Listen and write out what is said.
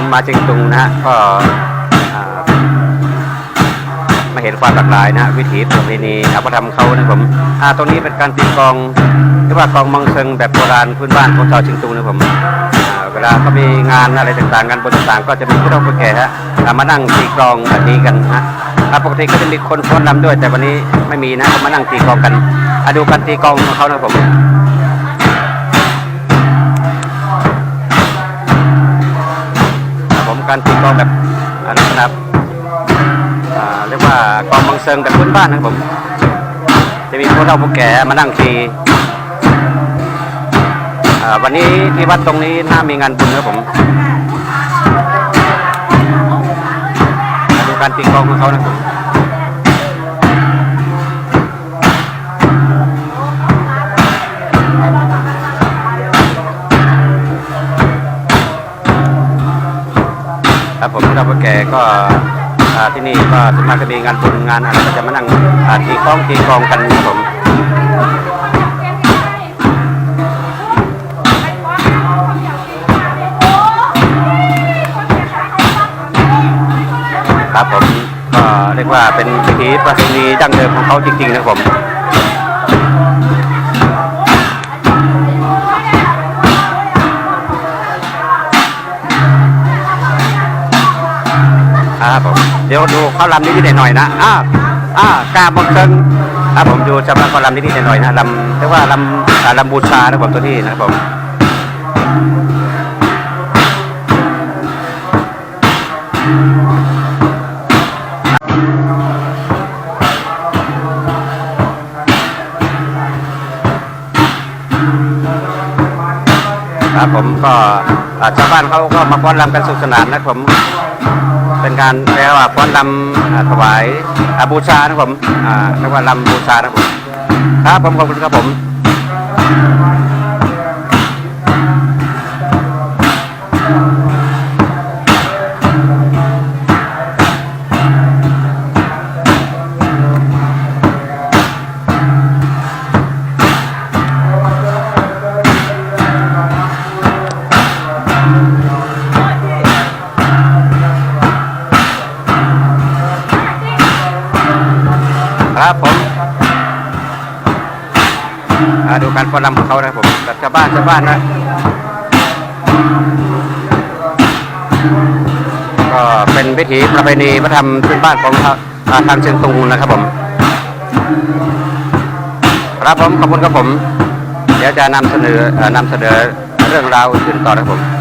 ผมมาเชียงตุงนะฮะก็มาเห็นความหลากหลายนะฮะวิถีประเพณีอัปธรรมเขานะผมอ่าตรงนี้เป็นการตีกองเรียกว่ากองมังเซิงแบบโบราณพื้นบ้านของชาวเชียงตุงนะผมเวลาเขามีงานอะไรต่างๆงานบุญต่างๆก็จะมีผู้เฒ่าผู้แก่ฮะอ่มานั่งตีกองแบบนี้กันนะฮะอ่าปกติก็จะมีคนฟ้อนรำด้วย แต่วันนี้ไม่มีนะมานั่งตีกองกันอ่าดูการตีกองของเขานะครับผม การตีกลองแบบอ่าลักษณะเรียกว่ากลองบังเซิงแบบพื้นบ้านนะครับผม จะมีผู้เฒ่าผู้แก่มานั่งตีวันนี้ที่วัดตรงนี้น่ามีงานบุญนะผมดูการตีกลองของเขานะครับ ครับผมผู้เฒ่าผู้แก่ก็ที่นี่ก็สวนมากจะมีงานบุญงานอะไรก็จะมานั่งตีกล้องตีกองกันนะครับผมครับผมก็เรียกว่าเป็นวิถีประเพณีดั้งเดิมของเขาจริงๆนะครับผม ครับผมเดี๋ยวดูเขาลำนิดๆหน่อยๆนะอ่าอ่ากาบอกเชิงครับผมดูจำนวนเขาลำนิดๆหน่อยๆนะลำเรียกว่าลำอ่าลำบูชานะครับผมตัวนี้นะครับผมครับผมก็ชาวบ้านเขาก็มาฟ้อนรำกันสนุกสนานนะครับผม เป็นการเรียกว่าฟ้อนลำถวายอาบูชานะครับผมอ่าเรียกว่าลำบูชานะครับผมครับผมขอบคุณครับผม ครับผมดูการฟ้อนรำของเขานะครับผมแบบชาวบ้านชาวบ้านนะก็เป็นวิถีประเพณีวัฒนธรรมพื้นบ้านของทางเชียงตุงนะครับผม ครับผมขอบคุณครับผม เดี๋ยวจะนำเสนอนำเสนอเรื่องราวอื่นต่อนะครับผม